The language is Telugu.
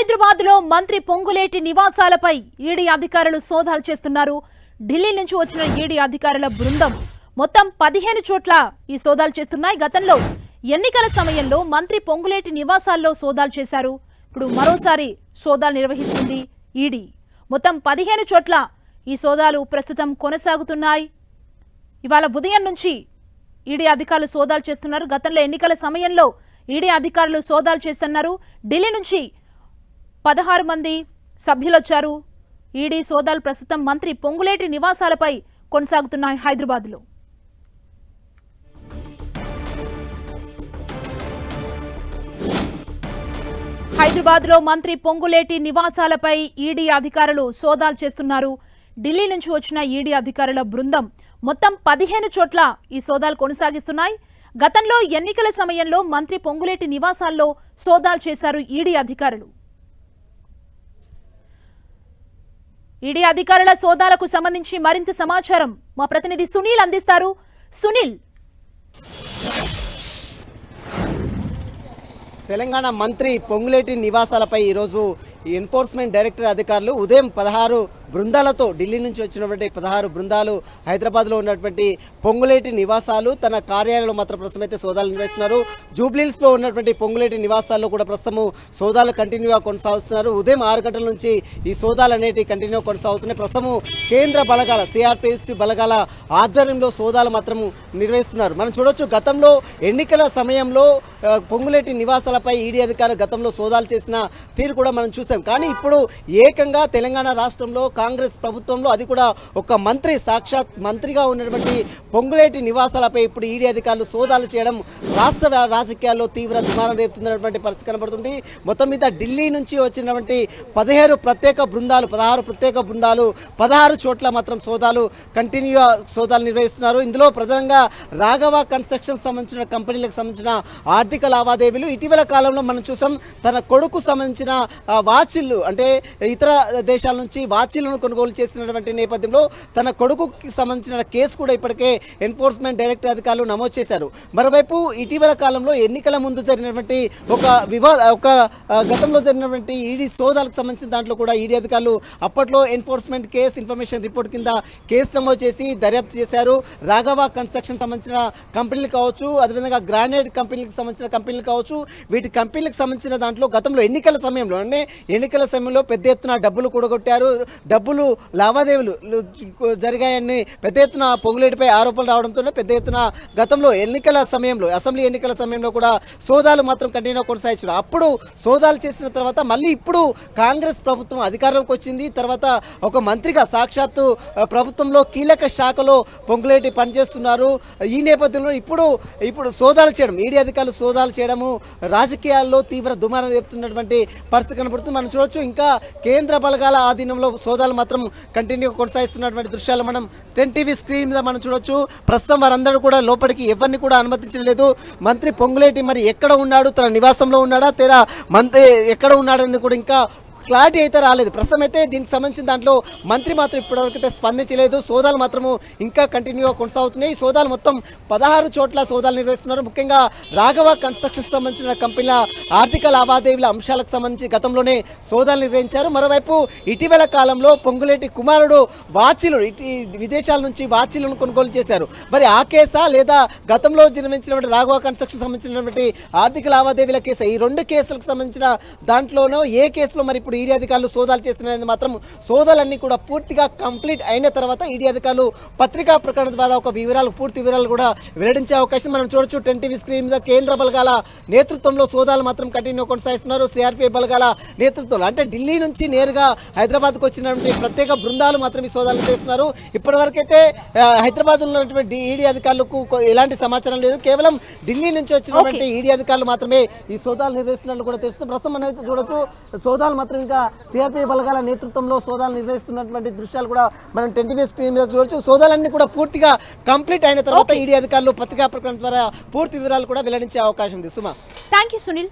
హైదరాబాద్లో మంత్రి పొంగులేటి నివాసాలపై ఈడీ అధికారులు సోదాలు చేస్తున్నారు. ఢిల్లీ నుంచి వచ్చిన ఈడీ అధికారుల బృందం మొత్తం పదిహేను చోట్ల ఈ సోదాలు చేస్తున్నాయి. గతంలో ఎన్నికల సమయంలో మంత్రి పొంగులేటి నివాసాల్లో సోదాలు చేశారు. ఇప్పుడు మరోసారి సోదాలు నిర్వహిస్తుంది ఈడీ. మొత్తం పదిహేను చోట్ల ఈ సోదాలు ప్రస్తుతం కొనసాగుతున్నాయి. ఇవాళ ఉదయం నుంచి ఈడీ అధికారులు సోదాలు చేస్తున్నారు. గతంలో ఎన్నికల సమయంలో ఈడీ అధికారులు సోదాలు చేస్తున్నారు. ఢిల్లీ నుంచి పదహారు మంది సభ్యులొచ్చారు. ఈడీ సోదాలు ప్రస్తుతం మంత్రి పొంగులేటి నివాసాలపై కొనసాగుతున్నాయి హైదరాబాద్లో. హైదరాబాద్లో మంత్రి పొంగులేటి నివాసాలపై ఈడీ అధికారులు సోదాలు చేస్తున్నారు. ఢిల్లీ నుంచి వచ్చిన ఈడీ అధికారుల బృందం మొత్తం పదిహేను చోట్ల ఈ సోదాలు కొనసాగిస్తున్నాయి. గతంలో ఎన్నికల సమయంలో మంత్రి పొంగులేటి నివాసాల్లో సోదాలు చేశారు ఈడీ అధికారులు. ఈడీ అధికారుల సోదాలకు సంబంధించి మరింత సమాచారం మా ప్రతినిధి సునీల్ అందిస్తారు. సునీల్. తెలంగాణ మంత్రి పొంగులేటి నివాసాలపై ఈరోజు ఈ ఎన్ఫోర్స్మెంట్ డైరెక్టర్ అధికారులు ఉదయం పదహారు బృందాలతో ఢిల్లీ నుంచి వచ్చినటువంటి పదహారు బృందాలు హైదరాబాద్లో ఉన్నటువంటి పొంగులేటి నివాసాలు తన కార్యాలయంలో మాత్రం ప్రస్తుతం అయితే సోదాలు నిర్వహిస్తున్నారు. జూబ్లీల్స్లో ఉన్నటువంటి పొంగులేటి నివాసాల్లో కూడా ప్రస్తుతము సోదాలు కంటిన్యూగా కొనసాగుతున్నారు. ఉదయం ఆరు గంటల నుంచి ఈ సోదాలు అనేవి కంటిన్యూ కొనసాగుతున్నాయి. ప్రస్తుతము కేంద్ర బలగాల సిఆర్పిఎస్సి బలగాల ఆధ్వర్యంలో సోదాలు మాత్రము నిర్వహిస్తున్నారు. మనం చూడొచ్చు గతంలో ఎన్నికల సమయంలో పొంగులేటి నివాసాలపై ఈడీ అధికారులు గతంలో సోదాలు చేసిన తీరు కూడా మనం చూసి. కానీ ఇప్పుడు ఏకంగా తెలంగాణ రాష్ట్రంలో కాంగ్రెస్ ప్రభుత్వంలో అది కూడా ఒక మంత్రి సాక్షాత్ మంత్రిగా ఉన్నటువంటి పొంగులేటి నివాసాలపై ఇప్పుడు ఈడీ అధికారులు సోదాలు చేయడం రాష్ట్ర రాజకీయాల్లో తీవ్ర దుమారం రేపుతున్నటువంటి పరిస్థితి కనబడుతుంది. మొత్తం మీద ఢిల్లీ నుంచి వచ్చినటువంటి పదిహేను ప్రత్యేక బృందాలు పదహారు ప్రత్యేక బృందాలు పదహారు చోట్ల మాత్రం సోదాలు కంటిన్యూ సోదాలు నిర్వహిస్తున్నారు. ఇందులో ప్రధానంగా రాఘవ కన్స్ట్రక్షన్ సంబంధించిన కంపెనీలకు సంబంధించిన ఆర్థిక లావాదేవీలు. ఇటీవల కాలంలో మనం చూసాం తన కొడుకు సంబంధించిన ఆ, వాచిళ్ళు అంటే ఇతర దేశాల నుంచి వాచిలను కొనుగోలు చేసినటువంటి నేపథ్యంలో తన కొడుకుకి సంబంధించిన కేసు కూడా ఇప్పటికే ఎన్ఫోర్స్మెంట్ డైరెక్టర్ అధికారులు నమోదు చేశారు. మరోవైపు ఇటీవల కాలంలో ఎన్నికల ముందు జరిగినటువంటి ఒక వివాద ఒక గతంలో జరిగినటువంటి ఈడీ సోదాలకు సంబంధించిన దాంట్లో కూడా ఈడీ అధికారులు అప్పట్లో ఎన్ఫోర్స్మెంట్ కేసు ఇన్ఫర్మేషన్ రిపోర్ట్ కింద కేసు నమోదు చేసి దర్యాప్తు చేశారు. రాఘవ కన్స్ట్రక్షన్ సంబంధించిన కంపెనీలు కావచ్చు అదేవిధంగా గ్రానైట్ కంపెనీలకు సంబంధించిన కంపెనీలు కావచ్చు వీటి కంపెనీలకు సంబంధించిన దాంట్లో గతంలో ఎన్నికల సమయంలో అంటే ఎన్నికల సమయంలో పెద్ద ఎత్తున డబ్బులు కూడగొట్టారు. డబ్బులు లావాదేవీలు జరిగాయని పెద్ద ఎత్తున పొగులేటిపై ఆరోపణలు రావడంతో పెద్ద ఎత్తున గతంలో ఎన్నికల సమయంలో అసెంబ్లీ ఎన్నికల సమయంలో కూడా సోదాలు మాత్రం కంటిన్యూ కొనసాగించారు. అప్పుడు సోదాలు చేసిన తర్వాత మళ్ళీ ఇప్పుడు కాంగ్రెస్ ప్రభుత్వం అధికారంలోకి వచ్చింది. తర్వాత ఒక మంత్రిగా సాక్షాత్తు ప్రభుత్వంలో కీలక శాఖలో పొంగులేటి పనిచేస్తున్నారు. ఈ నేపథ్యంలో ఇప్పుడు ఇప్పుడు సోదాలు చేయడం ఈడీ అధికారులు సోదాలు చేయడము రాజకీయాల్లో తీవ్ర దుమారం రేపుతున్నటువంటి పరిస్థితి కనబడుతుంది. మనం చూడొచ్చు. ఇంకా కేంద్ర బలగాల ఆధీనంలో సోదాలు మాత్రం కంటిన్యూ కొనసాగిస్తున్నటువంటి దృశ్యాలు మనం టెన్ టీవీ స్క్రీన్ మీద మనం చూడొచ్చు. ప్రస్తుతం వారందరూ కూడా లోపలికి ఎవరిని కూడా అనుమతించలేదు మంత్రి పొంగులేటి మరి ఎక్కడ ఉన్నాడు? తన నివాసంలో ఉన్నాడా? తేడా మంత్రి ఎక్కడ ఉన్నాడని కూడా ఇంకా క్లారిటీ అయితే రాలేదు. ప్రస్తుతం అయితే దీనికి సంబంధించిన దాంట్లో మంత్రి మాత్రం ఇప్పటివరకు అయితే స్పందించలేదు. సోదాలు మాత్రము ఇంకా కంటిన్యూగా కొనసాగుతున్నాయి. ఈ సోదాలు మొత్తం పదహారు చోట్ల సోదాలు నిర్వహిస్తున్నారు. ముఖ్యంగా రాఘవ కన్స్ట్రక్షన్ సంబంధించిన కంపెనీల ఆర్థిక లావాదేవీల అంశాలకు సంబంధించి గతంలోనే సోదాలు నిర్వహించారు. మరోవైపు ఇటీవల కాలంలో పొంగులేటి కుమారుడు వాచీలు ఇటీ విదేశాల నుంచి వాచిలను కొనుగోలు చేశారు. మరి ఆ కేసా లేదా గతంలో జన్మించినటువంటి రాఘవ కన్స్ట్రక్షన్ సంబంధించినటువంటి ఆర్థిక లావాదేవీల కేసు? ఈ రెండు కేసులకు సంబంధించిన దాంట్లోనూ ఏ కేసులో మరి ఇప్పుడు ఈడీ అధికారులు సోదాలు చేస్తున్నారని మాత్రం సోదాలన్నీ కూడా పూర్తిగా కంప్లీట్ అయిన తర్వాత ఈడీ అధికారులు పత్రికా ప్రకటన ద్వారా ఒక వివరాలు పూర్తి వివరాలు కూడా వెల్లడించే అవకాశం మనం చూడొచ్చు. టెన్ టీవీ స్క్రీన్ మీద కేంద్ర బలగాల నేతృత్వంలో సోదాలు మాత్రం కంటిన్యూ కొనసాగిస్తున్నారు. సిఆర్పీఎఫ్ బలగాల నేతృత్వంలో అంటే ఢిల్లీ నుంచి నేరుగా హైదరాబాద్కు వచ్చినటువంటి ప్రత్యేక బృందాలు మాత్రం ఈ సోదాలు చేస్తున్నారు. ఇప్పటివరకైతే హైదరాబాద్ ఉన్నటువంటి ఈడీ అధికారులకు ఎలాంటి సమాచారం లేదు. కేవలం ఢిల్లీ నుంచి వచ్చినటువంటి ఈడీ అధికారులు మాత్రమే ఈ సోదాలు నిర్వహిస్తున్నట్లు కూడా తెలుస్తుంది. ప్రస్తుతం మనం అయితే చూడొచ్చు. సోదాలు మాత్రం ఇంకా సిఆర్పీ బలగాల నేతృత్వంలో సోదాలు నిర్వహిస్తున్నటువంటి దృశ్యాలు కూడా మనం టెన్ టీవీ స్క్రీన్ మీద చూడొచ్చు. సోదాలన్నీ కూడా పూర్తిగా కంప్లీట్ అయిన తర్వాత ఈడీ అధికారులు పత్రికా ప్రకటన ద్వారా పూర్తి వివరాలు కూడా వెల్లడించే అవకాశం ఉంది. సుమా. Thank you Sunil.